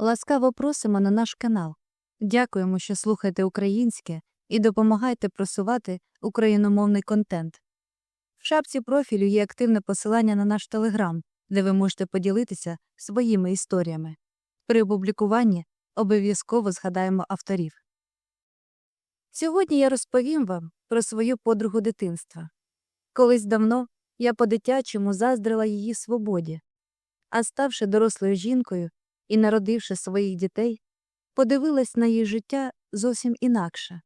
Ласкаво просимо на наш канал. Дякуємо, що слухаєте українське і допомагаєте просувати україномовний контент. В шапці профілю є активне посилання на наш телеграм, де ви можете поділитися своїми історіями. При опублікуванні обов'язково згадаємо авторів. Сьогодні я розповім вам про свою подругу дитинства. Колись давно я по-дитячому заздрила її свободі, а ставши дорослою жінкою і народивши своїх дітей, подивилась на її життя зовсім інакше.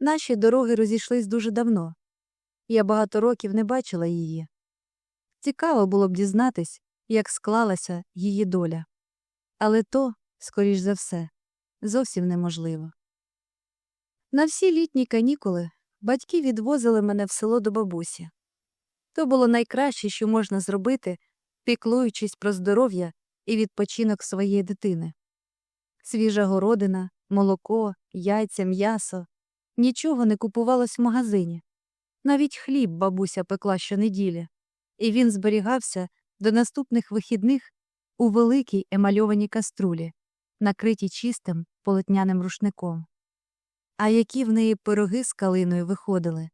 Наші дороги розійшлись дуже давно. Я багато років не бачила її. Цікаво було б дізнатись, як склалася її доля. Але то, скоріш за все, зовсім неможливо. На всі літні канікули батьки відвозили мене в село до бабусі. То було найкраще, що можна зробити, піклуючись про здоров'я і відпочинок своєї дитини. Свіжа городина, молоко, яйця, м'ясо нічого не купувалось в магазині. Навіть хліб бабуся пекла щонеділі, і він зберігався до наступних вихідних у великій емальованій каструлі, накритій чистим полотняним рушником. А які в неї пироги з калиною виходили.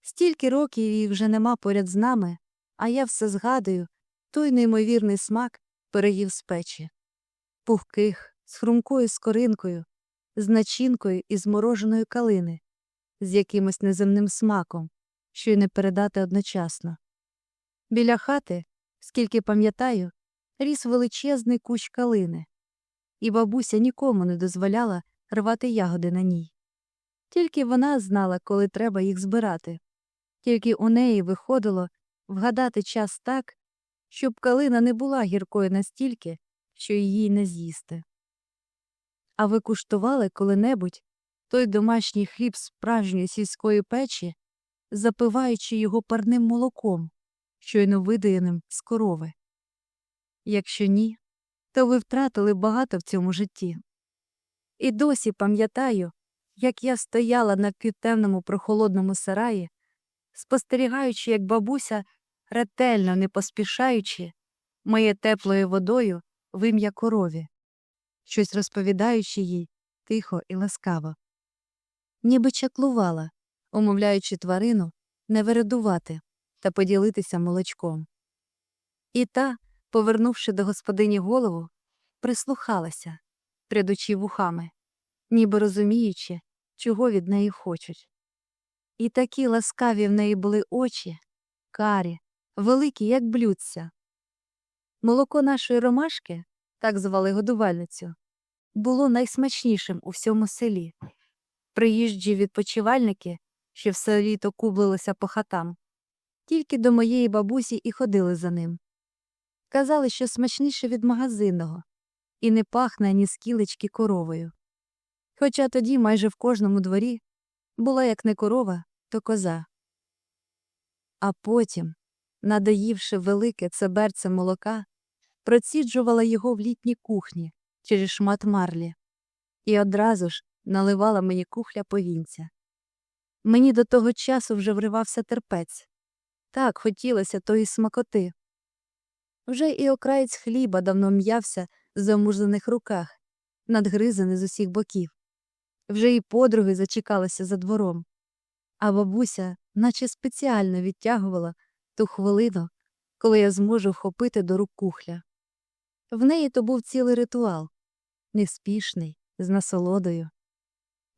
Стільки років її вже нема поряд з нами, а я все згадую той неймовірний смак пирогів з печі. Пухких, з хрумкою скоринкою, з начинкою із мороженої калини, з якимось неземним смаком, що й не передати одночасно. Біля хати, скільки пам'ятаю, ріс величезний кущ калини, і бабуся нікому не дозволяла рвати ягоди на ній. Тільки вона знала, коли треба їх збирати, тільки у неї виходило вгадати час так, щоб калина не була гіркою настільки, що її не з'їсти. А ви куштували коли-небудь той домашній хліб справжньої сільської печі, запиваючи його парним молоком, щойно видаяним з корови? Якщо ні, то ви втратили багато в цьому житті. І досі пам'ятаю, як я стояла на півтемному прохолодному сараї, спостерігаючи, як бабуся, ретельно не поспішаючи, миє теплою водою вим'я корові, щось розповідаючи їй тихо і ласкаво. Ніби чаклувала, умовляючи тварину не вередувати та поділитися молочком. І та, повернувши до господині голову, прислухалася, прядучи вухами, ніби розуміючи, чого від неї хочуть. І такі ласкаві в неї були очі, карі, великі, як блюдця. Молоко нашої ромашки, так звали годувальницю, було найсмачнішим у всьому селі. Приїжджі відпочивальники, що все літо кублилися по хатам, тільки до моєї бабусі і ходили за ним. Казали, що смачніше від магазинного, і не пахне ні скілечки коровою. Хоча тоді майже в кожному дворі була як не корова, то коза. А потім, надоївши велике цеберце молока, проціджувала його в літній кухні через шмат марлі і одразу ж наливала мені кухля повінця. Мені до того часу вже вривався терпець. Так хотілося тої смакоти. Вже і окраєць хліба давно м'явся в замурзаних руках, надгризаний з усіх боків. Вже і подруги зачекалися за двором, а бабуся наче спеціально відтягувала ту хвилину, коли я зможу вхопити до рук кухля. В неї то був цілий ритуал неспішний, з насолодою.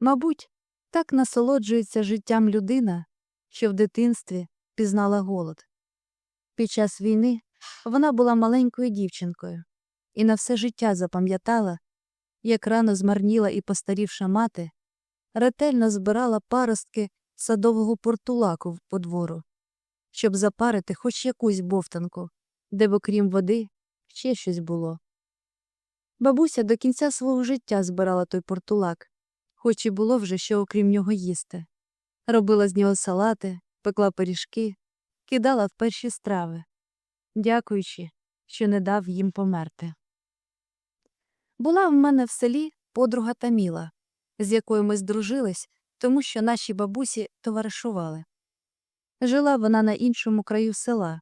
Мабуть, так насолоджується життям людина, що в дитинстві пізнала голод. Під час війни вона була маленькою дівчинкою і на все життя запам'ятала, як рано змарніла і постарівша мати, ретельно збирала паростки садового портулаку в подвору, щоб запарити хоч якусь бовтанку, де б окрім води ще щось було. Бабуся до кінця свого життя збирала той портулак, хоч і було вже що окрім нього їсти. Робила з нього салати, пекла пиріжки, кидала в перші страви, дякуючи, що не дав їм померти. Була в мене в селі подруга Таміла, з якою ми здружились, тому що наші бабусі товаришували. Жила вона на іншому краю села,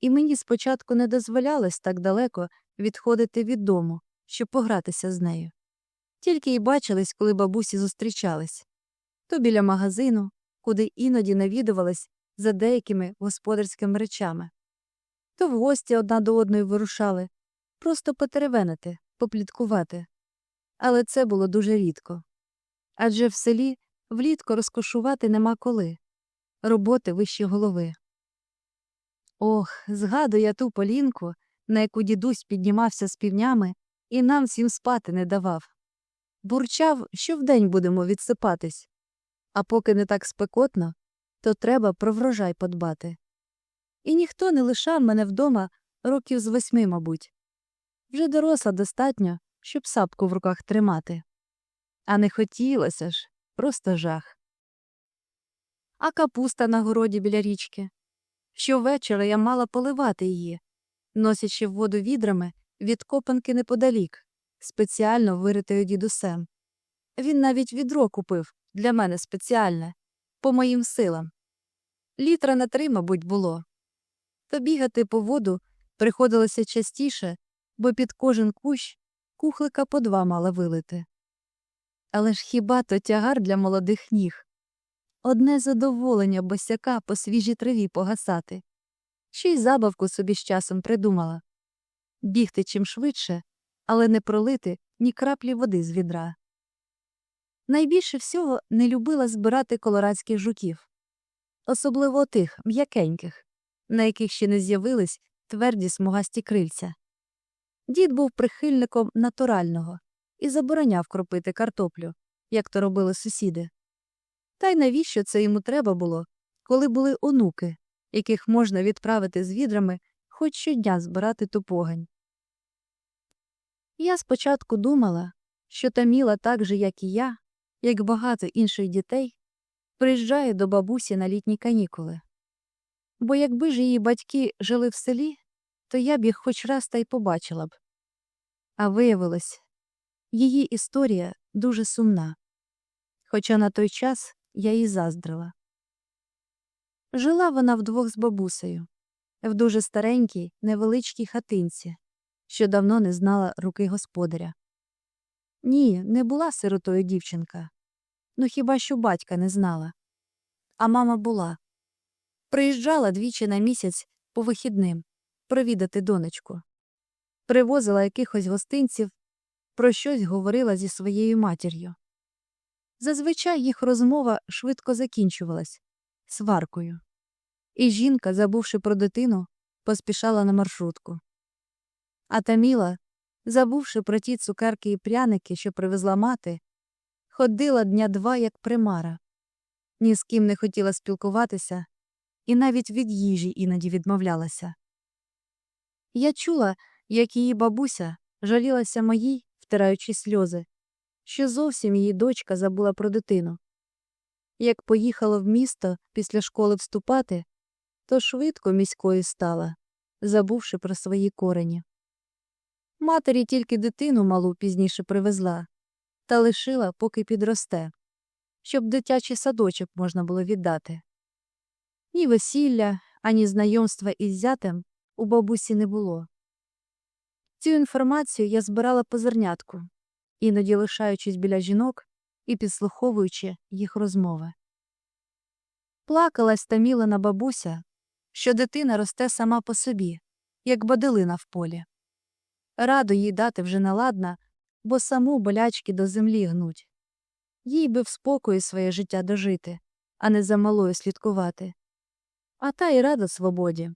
і мені спочатку не дозволялось так далеко відходити від дому, щоб погратися з нею. Тільки й бачились, коли бабусі зустрічались то біля магазину, куди іноді навідувались за деякими господарськими речами, то в гості одна до одної вирушали, просто потеревенити, попліткувати. Але це було дуже рідко. Адже в селі влітку розкошувати нема коли роботи вищі голови. Ох, згадую я ту полінку, на яку дідусь піднімався з півнями і нам всім спати не давав. Бурчав, що вдень будемо відсипатись. А поки не так спекотно, то треба про врожай подбати. І ніхто не лишав мене вдома років з восьми, мабуть. Вже доросла достатньо, щоб сапку в руках тримати. А не хотілося ж, просто жах. А капуста на городі біля річки. Щовечора я мала поливати її, носячи в воду відрами від копанки неподалік, спеціально виритою дідусем. Він навіть відро купив для мене спеціальне, по моїм силам. Літра на три, мабуть, було. Та бігати по воду приходилося частіше, бо під кожен кущ кухлика по два мала вилити. Але ж хіба то тягар для молодих ніг? Одне задоволення босяка по свіжій траві погасати. Ще й забавку собі з часом придумала бігти чим швидше, але не пролити ні краплі води з відра. Найбільше всього не любила збирати колорадських жуків, особливо тих м'якеньких, на яких ще не з'явились тверді смугасті крильця. Дід був прихильником натурального і забороняв кропити картоплю, як то робили сусіди. Та й навіщо це йому треба було, коли були онуки, яких можна відправити з відрами хоч щодня збирати ту погань. Я спочатку думала, що Таміла так же, як і я, як багато інших дітей, приїжджає до бабусі на літні канікули. Бо якби ж її батьки жили в селі, то я б їх хоч раз та й побачила б. А виявилось, її історія дуже сумна, хоча на той час я їй заздрила. Жила вона вдвох з бабусею, в дуже старенькій, невеличкій хатинці, що давно не знала руки господаря. Ні, не була сиротою дівчинка. Ну хіба що батька не знала. А мама була. Приїжджала двічі на місяць по вихідним провідати донечку. Привозила якихось гостинців, про щось говорила зі своєю матір'ю. Зазвичай їх розмова швидко закінчувалась сваркою. І жінка, забувши про дитину, поспішала на маршрутку. А Таміла, забувши про ті цукерки і пряники, що привезла мати, ходила дня два як примара, ні з ким не хотіла спілкуватися і навіть від їжі іноді відмовлялася. Я чула, як її бабуся жалілася моїй, втираючи сльози, що зовсім її дочка забула про дитину. Як поїхала в місто після школи вступати, то швидко міською стала, забувши про свої корені. Матері тільки дитину малу пізніше привезла та лишила, поки підросте, щоб дитячий садочок можна було віддати. Ні весілля, ані знайомства із зятем у бабусі не було. Цю інформацію я збирала по зернятку, іноді лишаючись біля жінок і підслуховуючи їх розмови. Плакалась Тамілина бабуся, що дитина росте сама по собі, як баделина в полі. Радо їй дати вже наладна, бо саму болячки до землі гнуть. Їй би в спокої своє життя дожити, а не за малою слідкувати. А та й рада свободі.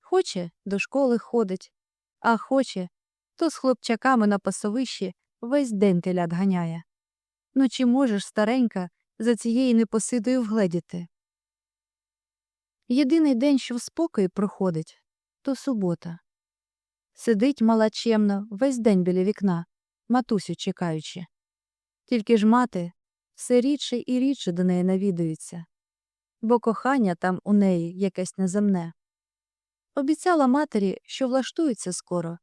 Хоче, до школи ходить, а хоче, то з хлопчаками на пасовищі весь день телят ганяє. Ну чи можеш, старенька, за цією непосидою вгледіти? Єдиний день, що в спокої проходить, то субота. Сидить мала чемно весь день біля вікна, матусю чекаючи. Тільки ж мати все рідше і рідше до неї навідується, бо кохання там у неї якесь неземне. Обіцяла матері, що влаштується скоро,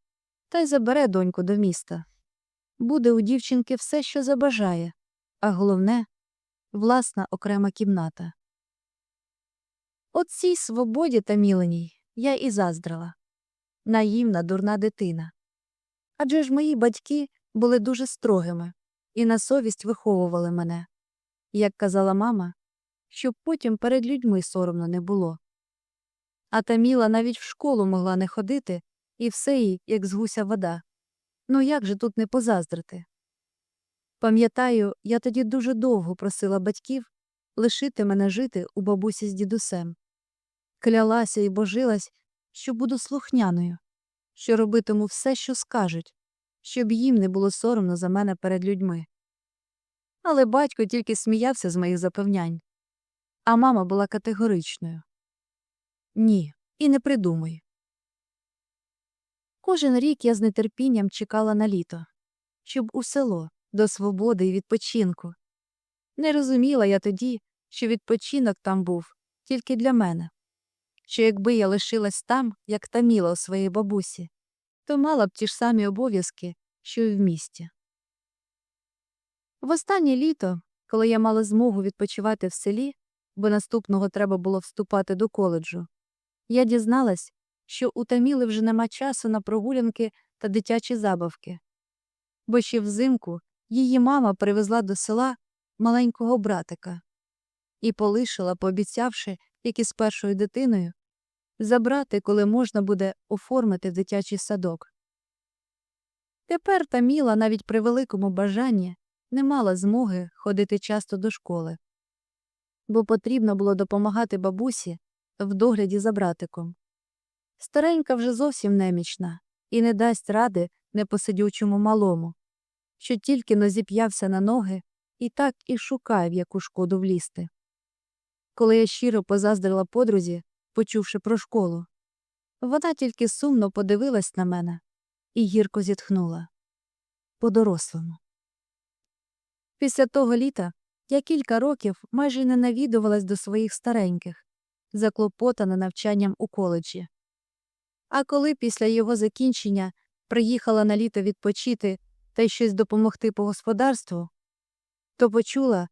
та й забере доньку до міста. Буде у дівчинки все, що забажає, а головне власна окрема кімната. От цій свободі та міленій я і заздрила. Наївна, дурна дитина. Адже ж мої батьки були дуже строгими і на совість виховували мене. Як казала мама, щоб потім перед людьми соромно не було. А Таміла навіть в школу могла не ходити, і все їй, як з гуся вода. Ну як же тут не позаздрити? Пам'ятаю, я тоді дуже довго просила батьків лишити мене жити у бабусі з дідусем. Клялася і божилась, що буду слухняною, що робитиму все, що скажуть, щоб їм не було соромно за мене перед людьми. Але батько тільки сміявся з моїх запевнянь, а мама була категоричною. Ні, і не придумуй. Кожен рік я з нетерпінням чекала на літо, щоб у село, до свободи і відпочинку. Не розуміла я тоді, що відпочинок там був тільки для мене, що якби я лишилась там, як таміла у своїй бабусі, то мала б ті ж самі обов'язки, що й в місті. В останнє літо, коли я мала змогу відпочивати в селі, бо наступного треба було вступати до коледжу, я дізналась, що у Таміли вже нема часу на прогулянки та дитячі забавки, бо ще взимку її мама привезла до села маленького братика і полишила, пообіцявши, як і з першою дитиною, забрати, коли можна буде оформити дитячий садок. Тепер Таміла навіть при великому бажанні не мала змоги ходити часто до школи, бо потрібно було допомагати бабусі в догляді за братиком. Старенька вже зовсім немічна і не дасть ради непосидючому малому, що тільки но зіп'явся на ноги і так і шукає, в яку шкоду влізти. Коли я щиро позаздрила подрузі, почувши про школу, вона тільки сумно подивилась на мене і гірко зітхнула. По-дорослому. Після того літа я кілька років майже не навідувалась до своїх стареньких, заклопотана навчанням у коледжі. А коли після його закінчення приїхала на літо відпочити та й щось допомогти по господарству, то почула,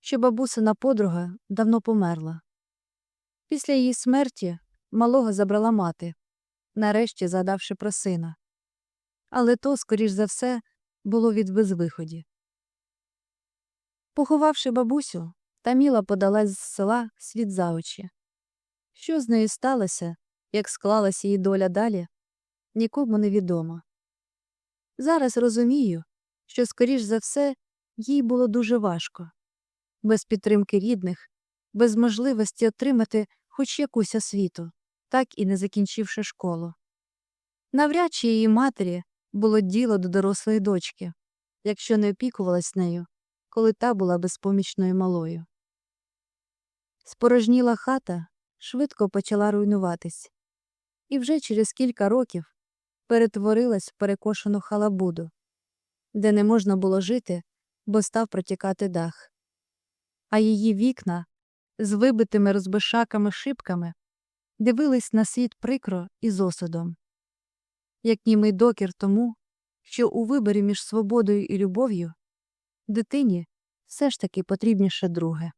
що бабусина подруга давно померла. Після її смерті малого забрала мати, нарешті згадавши про сина. Але то, скоріш за все, було від безвиході. Поховавши бабусю, Таміла подалась з села світ за очі. Що з нею сталося, як склалась її доля далі, нікому не відомо. Зараз розумію, що, скоріш за все, їй було дуже важко без підтримки рідних, без можливості отримати хоч якусь освіту, так і не закінчивши школу. Навряд чи її матері було діло до дорослої дочки, якщо не опікувалась нею, коли та була безпомічною малою. Спорожніла хата швидко почала руйнуватись, і вже через кілька років перетворилась в перекошену халабуду, де не можна було жити, бо став протікати дах. А її вікна з вибитими розбишаками шибками дивились на світ прикро і з осудом, як німий докір тому, що у виборі між свободою і любов'ю дитині все ж таки потрібніше друге.